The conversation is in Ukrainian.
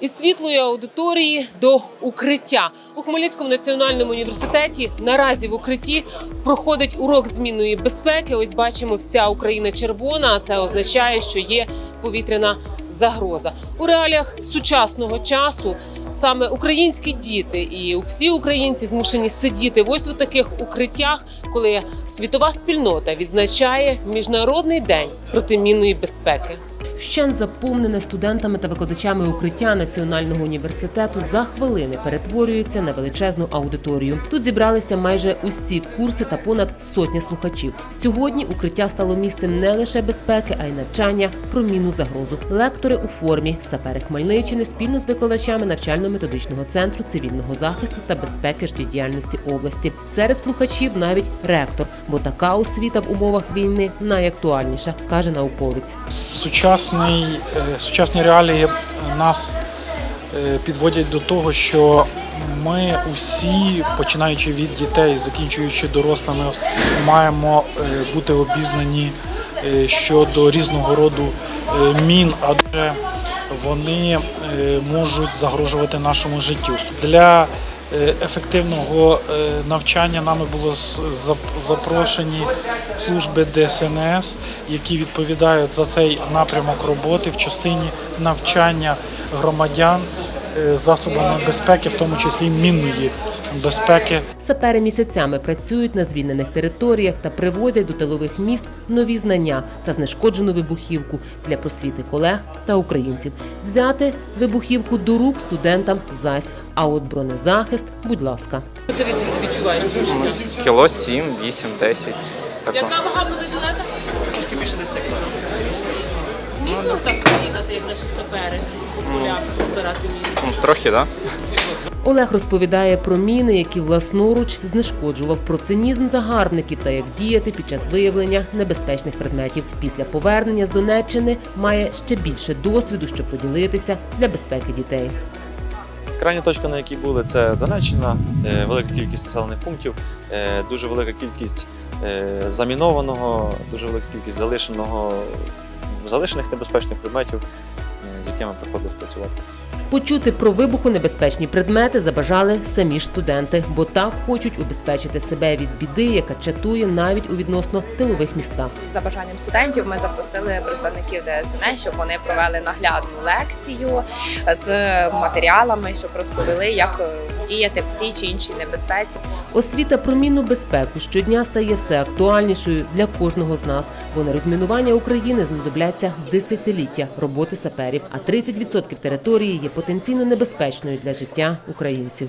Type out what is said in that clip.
Із світлої аудиторії до укриття у Хмельницькому національному університеті наразі в укритті проходить урок змінної безпеки. Ось бачимо, вся Україна червона. А це означає, що є повітряна загроза у реаліях сучасного часу. Саме українські діти і всі українці змушені сидіти ось у таких укриттях, коли світова спільнота відзначає міжнародний день протимінної безпеки. Вщент заповнене студентами та викладачами укриття національного університету за хвилини перетворюється на величезну аудиторію. Тут зібралися майже усі курси та понад сотня слухачів. Сьогодні укриття стало місцем не лише безпеки, а й навчання про мінну загрозу. Лектори у формі сапери Хмельниччини спільно з викладачами навчально-методичного центру цивільного захисту та безпеки життєдіяльності області. Серед слухачів навіть ректор, бо така освіта в умовах війни найактуальніша, каже науковець. Сучасний, е, сучасні реалії нас е, підводять до того, що ми усі, починаючи від дітей, закінчуючи дорослими, маємо е, бути обізнані щодо різного роду мін, адже вони можуть загрожувати нашому життю. Для ефективного е, навчання. Нами було запрошені служби ДСНС, які відповідають за цей напрямок роботи в частині навчання громадян е, засобами безпеки, в тому числі мінної безпеки. Сапери місяцями працюють на звільнених територіях та привозять до тилових міст нові знання та знешкоджену вибухівку для просвіти колег та українців. Взяти вибухівку до рук студентам зась. А от бронезахист, будь ласка. Ти відчуваєш? Кіло 7, 8, 10. ось тако. вага буде жилета? Трошки більше 10 кг. Змінили так їхати, як наші сапери по полях збирати міни? Ну, Трохи, так? Олег розповідає про міни, які власноруч знешкоджував про цинізм загарбників та як діяти під час виявлення небезпечних предметів. Після повернення з Донеччини має ще більше досвіду, щоб поділитися для безпеки дітей. Крайня точка, на якій були, це Донеччина, е, велика кількість населених пунктів, е, дуже велика кількість е, замінованого, дуже велика кількість залишеного, залишених небезпечних предметів, е, з якими приходилось працювати. Почути про вибухонебезпечні предмети забажали самі ж студенти, бо так хочуть убезпечити себе від біди, яка чатує навіть у відносно тилових містах. За бажанням студентів ми запросили представників ДСНС, щоб вони провели наглядну лекцію з матеріалами, щоб розповіли, як е, діяти в тій чи іншій небезпеці. Освіта про мінну безпеку щодня стає все актуальнішою для кожного з нас, бо на розмінування України знадобляться десятиліття роботи саперів, а 30% території є потенційно небезпечною для життя українців.